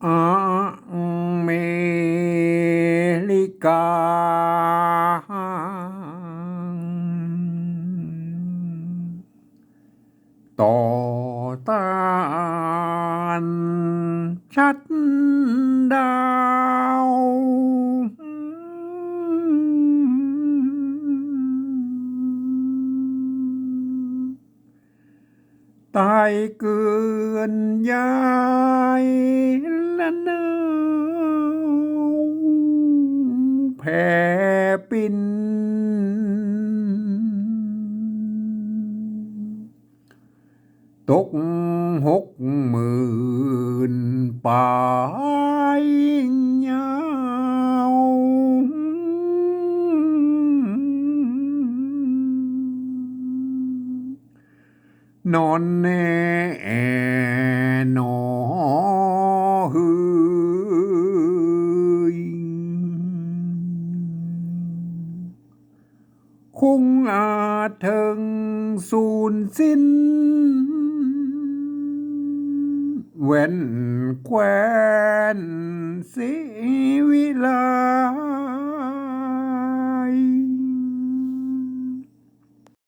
Ờ, ừ, America. Tỏ tan chất đau tai cơn giai นาวตายเกินยายละนาวแผ่ปินตกหกหมื่นปลายยาว นอนแน่นอฮืย คงอาจถึงสูญสิ้น เว้นแควน